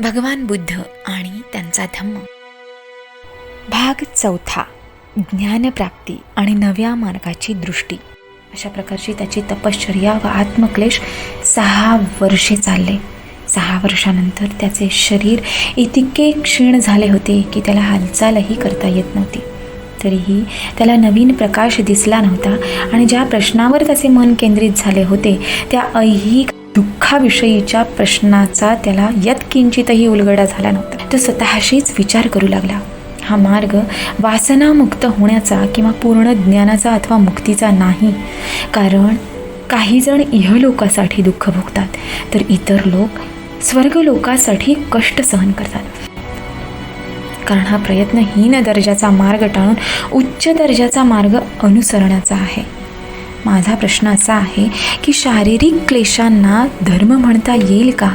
भगवान बुद्ध आणि त्यांचा धम्म. भाग चौथा ज्ञानप्राप्ती आणि नव्या मार्गाची दृष्टी. अशा प्रकारची त्याची तपश्चर्या व आत्मक्लेश सहा वर्षे चालले. सहा वर्षानंतर त्याचे शरीर इतके क्षीण झाले होते की त्याला हालचालही करता येत नव्हती. तरीही त्याला नवीन प्रकाश दिसला नव्हता आणि ज्या प्रश्नावर त्याचे मन केंद्रित झाले होते त्या ऐहिक दुःखाविषयीच्या प्रश्नाचा त्याला यत्किंचितही उलगडा झाला नव्हता. तो स्वतःशीच विचार करू लागला. हा मार्ग वासनामुक्त होण्याचा किंवा पूर्ण ज्ञानाचा अथवा मुक्तीचा नाही. कारण काही जण इहलोकासाठी दुःख भोगतात तर इतर लोक स्वर्गलोकासाठी कष्ट सहन करतात. कारण हा प्रयत्न हीन दर्जाचा मार्ग टाळून उच्च दर्जाचा मार्ग अनुसरण्याचा आहे. माझा प्रश्न असा आहे की शारीरिक क्लेशांना धर्म म्हणता येईल का?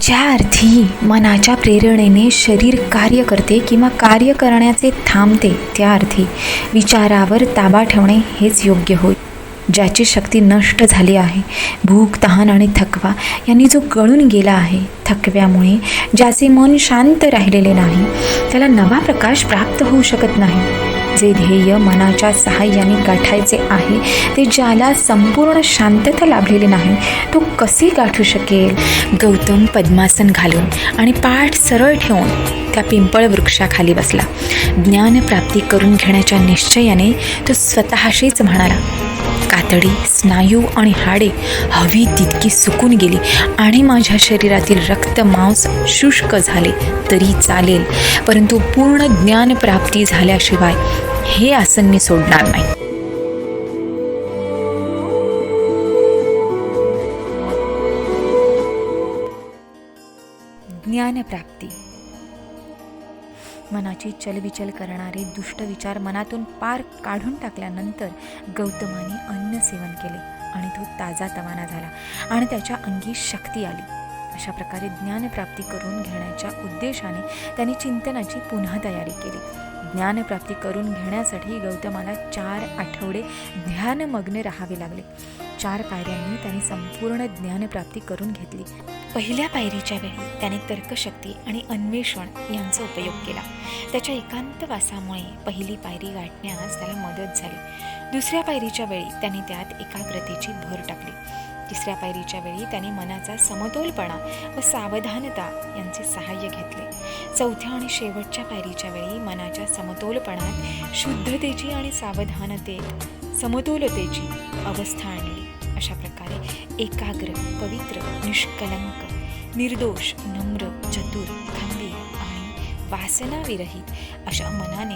ज्या अर्थी मनाच्या प्रेरणेने शरीर कार्य करते किंवा कार्य करण्याचे थांबते त्या अर्थी विचारावर ताबा ठेवणे हेच योग्य होईल ज्याची शक्ती नष्ट झाली आहे. भूक तहान आणि थकवा यांनी जो गळून गेला आहे थकव्यामुळे ज्याचे मन शांत राहिलेले नाही त्याला नवा प्रकाश प्राप्त होऊ शकत नाही. जे ध्येय मनाच्या सहाय्याने गाठायचे आहे ते ज्याला संपूर्ण शांतता लाभलेली नाही तो कसे गाठू शकेल? गौतम पद्मासन घालून आणि पाठ सरळ ठेवून त्या पिंपळ वृक्षाखाली बसला. ज्ञानप्राप्ती करून घेण्याच्या निश्चयाने तो स्वतःशीच म्हणाला कातडी स्नायू आणि हाडे हवी तितकी सुकून गेली आणि माझ्या शरीरातील रक्त मांस शुष्क झाले तरी चालेल. परंतु पूर्ण ज्ञानप्राप्ती झाल्याशिवाय हे आसन मी सोडणार नाही. ज्ञानप्राप्ती मनाची चलविचल करणारे दुष्ट विचार मनातून पार काढून टाकल्यानंतर गौतमाने अन्न सेवन केले आणि तो ताजा तवाना झाला आणि त्याच्या अंगी शक्ती आली. अशा प्रकारे ज्ञानप्राप्ती करून घेण्याच्या उद्देशाने त्याने चिंतनाची पुन्हा तयारी केली. ज्ञानप्राप्ती करून घेण्यासाठी गौतमाला चार आठवडे ध्यानमग्न राहावे लागले. चार पायऱ्यांनी त्याने संपूर्ण ज्ञानप्राप्ती करून घेतली. पहिल्या पायरीच्या वेळी त्याने तर्कशक्ती आणि अन्वेषण यांचा उपयोग केला. त्याच्या एकांतवासामुळे पहिली पायरी गाठण्यास त्याला मदत झाली. दुसऱ्या पायरीच्या वेळी त्याने त्यात एकाग्रतेची भर टाकली. तिसऱ्या पायरीच्या वेळी त्याने मनाचा समतोलपणा व सावधानता यांचे सहाय्य घेतले. चौथ्या आणि शेवटच्या पायरीच्या वेळी मनाच्या समतोलपणात शुद्धतेची आणि सावधानतेत समतोलतेची अवस्था आणली. अशा प्रकारे एकाग्र पवित्र निष्कलंक निर्दोष नम्र चतुर वासनाविरहित अशा मनाने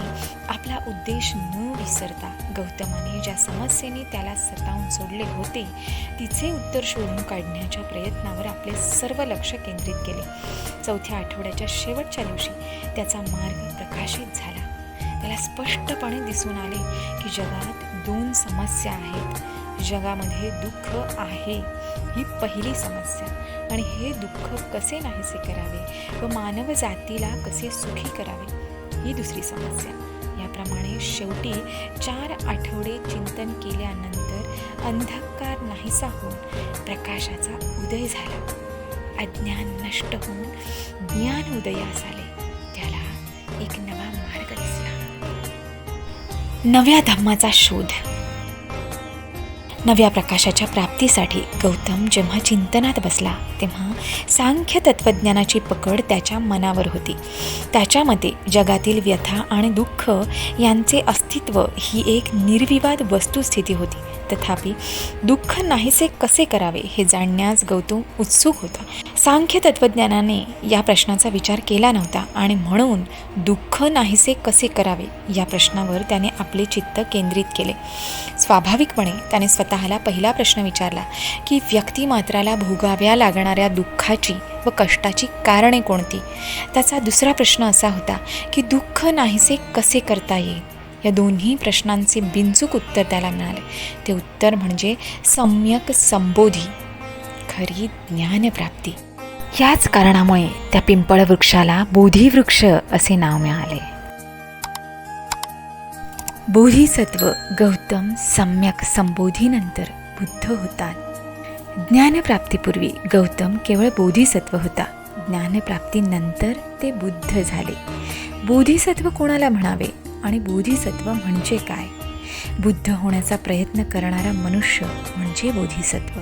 आपला उद्देश न विसरता गौतमाने ज्या समस्येने त्याला सतावून सोडले होते तिचे उत्तर शोधून काढण्याच्या प्रयत्नावर आपले सर्व लक्ष केंद्रित केले. चौथ्या आठवड्याच्या शेवटच्या दिवशी त्याचा मार्ग प्रकाशित झाला. त्याला स्पष्टपणे दिसून आले की जगात दोन समस्या आहेत. जगामध्ये दुःख आहे ही पहिली समस्या. आणि हे दुःख कसे नाहीसे करावे व मानव जातीला कसे सुखी करावे ही दुसरी समस्या. याप्रमाणे शेवटी चार आठवडे चिंतन केल्यानंतर अंधकार नाहीसा होऊन प्रकाशाचा उदय झाला. अज्ञान नष्ट होऊन ज्ञान उदयास आले. त्याला एक नवा मार्ग दिसला. नव्या धम्माचा शोध. नव्या प्रकाशाच्या प्राप्तीसाठी गौतम जेव्हा चिंतनात बसला तेव्हा सांख्य तत्त्वज्ञानाची पकड त्याच्या मनावर होती. त्याच्या मते जगातील व्यथा आणि दुःख यांचे अस्तित्व ही एक निर्विवाद वस्तुस्थिती होती. तथापि दुःख नाहीसे कसे करावे हे जाणण्यास गौतम उत्सुक होता. सांख्य तत्त्वज्ञानाने या प्रश्नाचा विचार केला नव्हता आणि म्हणून दुःख नाहीसे कसे करावे या प्रश्नावर त्याने आपले चित्त केंद्रित केले. स्वाभाविकपणे त्याने स्वतःला पहिला प्रश्न विचारला की व्यक्तिमात्राला भोगाव्या लागणाऱ्या दुःखाची व कष्टाची कारणे कोणती? त्याचा दुसरा प्रश्न असा होता की दुःख नाहीसे कसे करता येईल? या दोन्ही प्रश्नांचे बिनचूक उत्तर त्याला मिळाले. ते उत्तर म्हणजे सम्यक संबोधी खरी ज्ञानप्राप्ती. याच कारणामुळे त्या पिंपळ वृक्षाला बोधीवृक्ष असे नाव मिळाले. बोधिसत्व गौतम सम्यक संबोधीनंतर बुद्ध होतात. ज्ञानप्राप्तीपूर्वी गौतम केवळ बोधिसत्व होता. ज्ञानप्राप्तीनंतर ते बुद्ध झाले. बोधिसत्व कोणाला म्हणावे आणि बोधिसत्व म्हणजे काय? बुद्ध होण्याचा प्रयत्न करणारा मनुष्य म्हणजे बोधिसत्व.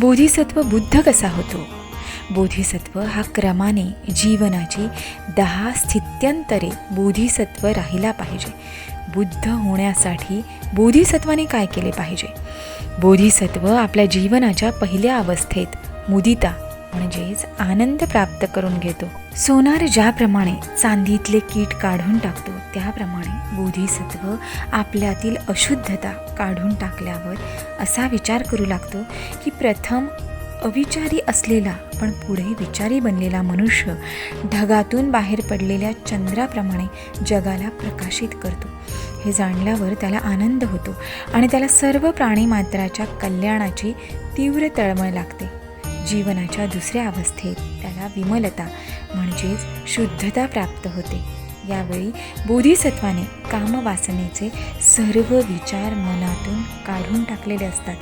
बोधिसत्व बुद्ध कसा होतो? बोधिसत्व हा क्रमाने जीवनाची दहा स्थित्यंतरे बोधिसत्व राहिला पाहिजे. बुद्ध होण्यासाठी बोधिसत्वाने काय केले पाहिजे? बोधिसत्व आपल्या जीवनाच्या पहिल्या अवस्थेत मुदिता म्हणजेच आनंद प्राप्त करून घेतो. सोनार ज्याप्रमाणे चांदीतले कीट काढून टाकतो त्याप्रमाणे बोधिसत्व आपल्यातील अशुद्धता काढून टाकल्यावर असा विचार करू लागतो की प्रथम अविचारी असलेला पण पुढे विचारी बनलेला मनुष्य ढगातून बाहेर पडलेल्या चंद्राप्रमाणे जगाला प्रकाशित करतो. हे जाणल्यावर त्याला आनंद होतो आणि त्याला सर्व प्राणीमात्राच्या कल्याणाची तीव्र तळमळ लागते. जीवनाच्या दुसऱ्या अवस्थेत त्याला विमलता म्हणजेच शुद्धता प्राप्त होते. यावेळी बोधिसत्वाने कामवासनेचे सर्व विचार मनातून काढून टाकलेले असतात.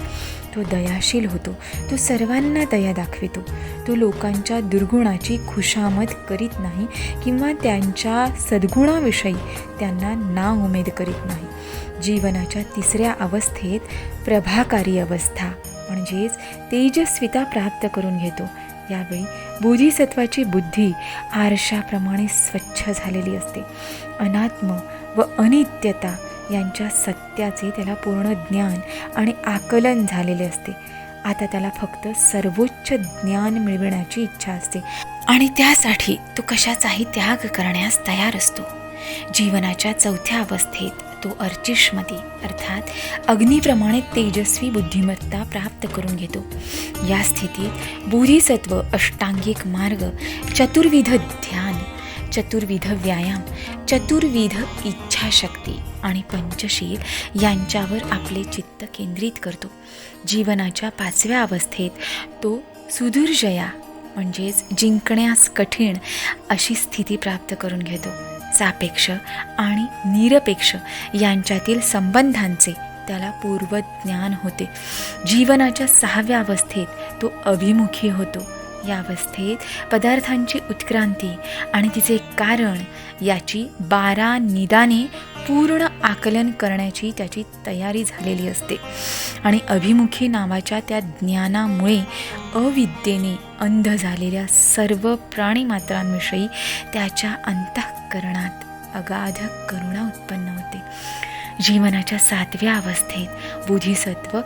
तो दयाशील होतो. तो सर्वांना दया दाखवितो. तो लोकांच्या दुर्गुणाची खुशामत करीत नाही किंवा त्यांच्या सद्गुणाविषयी त्यांना ना उमेद करीत नाही. जीवनाच्या तिसऱ्या अवस्थेत प्रभाकारी अवस्था म्हणजेच तेजस्विता प्राप्त करून घेतो. यावेळी बोधिसत्वाची बुद्धी आरशाप्रमाणे स्वच्छ झालेली असते. अनात्म व अनित्यता यांच्या सत्याचे त्याला पूर्ण ज्ञान आणि आकलन झालेले असते. आता त्याला फक्त सर्वोच्च ज्ञान मिळविण्याची इच्छा असते. आणि त्यासाठी तो कशाचाही त्याग करण्यास तयार असतो. जीवनाच्या चौथ्या अवस्थेत तो अर्चिष्मती अर्थात अग्निप्रमाणे तेजस्वी बुद्धिमत्ता प्राप्त करून घेतो. या स्थितीत बोधिसत्व अष्टांगिक मार्ग चतुर्विध ध्यान चतुर्विध व्यायाम चतुर्विध इच्छाशक्ती आणि पंचशील यांच्यावर आपले चित्त केंद्रित करतो. जीवनाच्या पाचव्या अवस्थेत तो सुदुर्जया म्हणजेच जिंकण्यास कठीण अशी स्थिती प्राप्त करून घेतो. सापेक्ष आणि निरपेक्ष यांच्यातील संबंधांचे त्याला पूर्वज्ञान होते. जीवनाच्या सहाव्या अवस्थेत तो अभिमुखी होतो. या अवस्थेत पदार्थांची उत्क्रांती आणि तिचे कारण याची बारा निदाने पूर्ण आकलन करण्याची त्याची तयारी झालेली असते. आणि अभिमुखी नावाच्या त्या ज्ञानामुळे अविद्येने अंध झालेल्या सर्व प्राणीमात्रांविषयी त्याच्या अंतःकरणात अगाध करुणा उत्पन्न होते. जीवनाच्या सातव्या अवस्थेत बोधिसत्व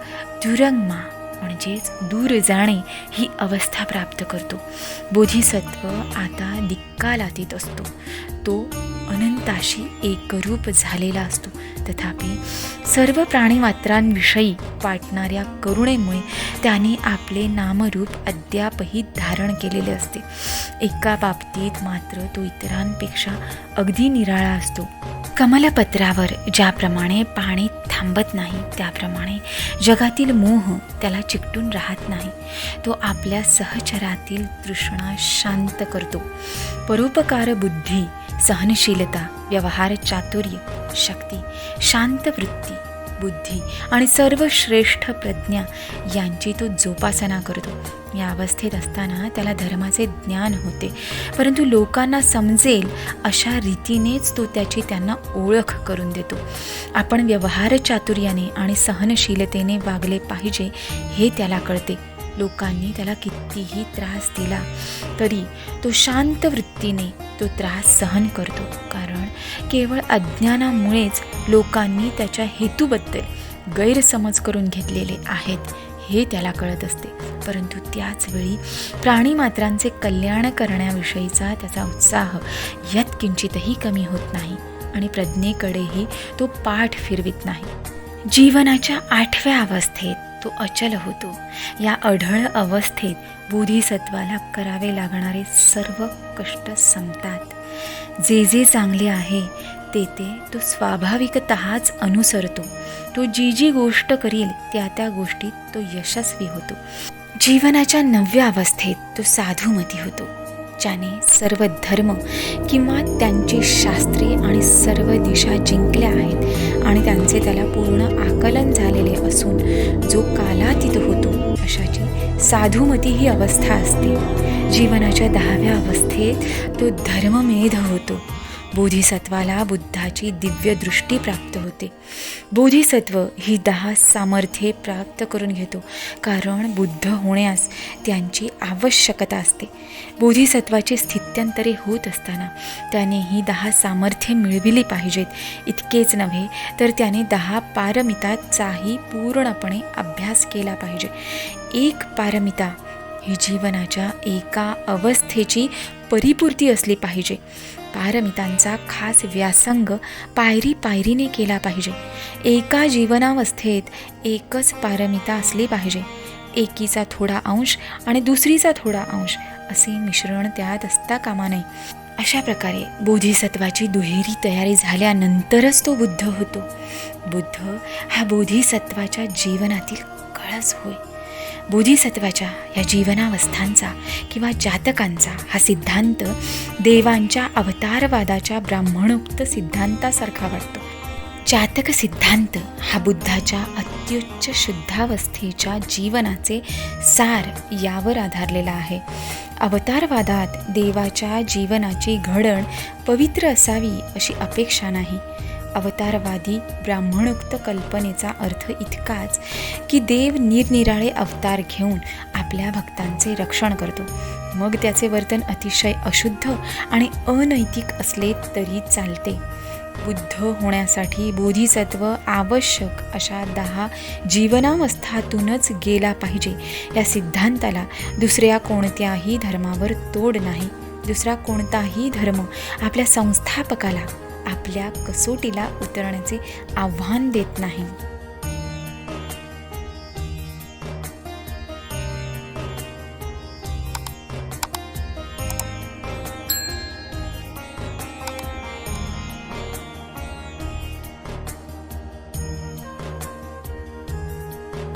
तुरंगमा म्हणजेच दूर जाणे ही अवस्था प्राप्त करतो. बोधिसत्व आता दिक्कालातीत असतो. तो अनंताशी एकरूप झालेला असतो. तथापि सर्व प्राणीमात्रांविषयी वाटणाऱ्या करुणेमुळे त्याने आपले नामरूप अद्यापही धारण केलेले असते. एका बाबतीत मात्र तो इतरांपेक्षा अगदी निराळा असतो. कमलपत्रावर ज्याप्रमाणे पाणी थांबत नाही त्याप्रमाणे जगातील मोह त्याला चिकटून राहत नाही. तो आपल्या सहचरातील तृष्णा शांत करतो. परोपकार बुद्धी सहनशीलता व्यवहार चातुर्य शक्ती शांत वृत्ती बुद्धी आणि सर्वश्रेष्ठ प्रज्ञा यांची तो जोपासना करतो. या अवस्थेत असताना त्याला धर्माचे ज्ञान होते. परंतु लोकांना समजेल अशा रीतीनेच तो त्याची त्यांना ओळख करून देतो. आपण व्यवहार चातुर्याने आणि सहनशीलतेने वागले पाहिजे हे त्याला कळते. लोकांनी त्याला कितीही त्रास दिला तरी तो शांत वृत्तीने तो त्रास सहन करतो. कारण केवळ अज्ञानामुळेच लोकांनी त्याच्या हेतूबद्दल गैरसमज करून घेतलेले आहेत. हे त्याला कळत असते. परंतु त्याचवेळी प्राणीमात्रांचे कल्याण करण्याविषयीचा त्याचा उत्साह यात किंचितही कमी होत नाही आणि प्रज्ञेकडेही तो पाठ फिरवित नाही. जीवनाच्या आठव्या अवस्थेत तो अचल होतो. या अढळ अवस्थेत बोधिसत्वाला करावे लागणारे सर्व कष्ट संपतात. जे जे चांगले आहे तेथे तो स्वाभाविकतःच अनुसरतो. तो जी जी गोष्ट करील त्या त्या गोष्टीत तो यशस्वी होतो. जीवनाच्या नवव्या अवस्थेत तो साधूमती होतो. ज्याने सर्व धर्म किंवा त्यांची शास्त्रे आणि सर्व दिशा जिंकल्या आहेत आणि त्यांचे त्याला पूर्ण आकलन झालेले असून जो कालातीत होतो अशाची साधुमती ही अवस्था असते. जीवनाच्या दहाव्या अवस्थेत तो धर्ममेध होतो. बोधिसत्वाला बुद्धाची दिव्य दृष्टी प्राप्त होते. बोधिसत्व ही दहा सामर्थ्ये प्राप्त करून घेतो. कारण बुद्ध होण्यास त्यांची आवश्यकता असते. बोधिसत्वाची स्थित्यंतरे होत असताना त्याने ही दहा सामर्थ्ये मिळविली पाहिजेत. इतकेच नव्हे तर त्याने दहा पारमिताचाही पूर्णपणे अभ्यास केला पाहिजे. एक पारमिता ही जीवनाच्या एका अवस्थेची परिपूर्ती असली पाहिजे. पारमितांचा खास व्यासंग पायरी पायरीने केला पाहिजे. एका जीवनावस्थेत एकच पारमिता असली पाहिजे. एकीचा थोडा अंश आणि दुसरीचा थोडा अंश असे मिश्रण त्यात असता कामा नये. अशा प्रकारे बोधिसत्वाची दुहेरी तयारी झाल्यानंतरच तो बुद्ध होतो. बुद्ध हा बोधिसत्वाच्या जीवनातील कळस होय. बोधिसत्वाच्या या जीवनावस्थांचा किंवा जातकांचा हा सिद्धांत देवांच्या अवतारवादाच्या ब्राह्मणोक्त सिद्धांतासारखा वाटतो. जातक सिद्धांत हा बुद्धाच्या अत्युच्च शुद्धावस्थेच्या जीवनाचे सार यावर आधारलेला आहे. अवतारवादात देवाच्या जीवनाची घडण पवित्र असावी अशी अपेक्षा नाही. अवतारवादी ब्राह्मणोक्त कल्पनेचा अर्थ इतकाच की देव निरनिराळे अवतार घेऊन आपल्या भक्तांचे रक्षण करतो. मग त्याचे वर्तन अतिशय अशुद्ध आणि अनैतिक असले तरी चालते. बुद्ध होण्यासाठी बोधिसत्व आवश्यक अशा दहा जीवनावस्थातूनच गेला पाहिजे. या सिद्धांताला दुसऱ्या कोणत्याही धर्मावर तोड नाही. दुसरा कोणताही धर्म आपल्या संस्थापकाला आपल्या कसोटीला उतरण्याचे आव्हान देत नाही.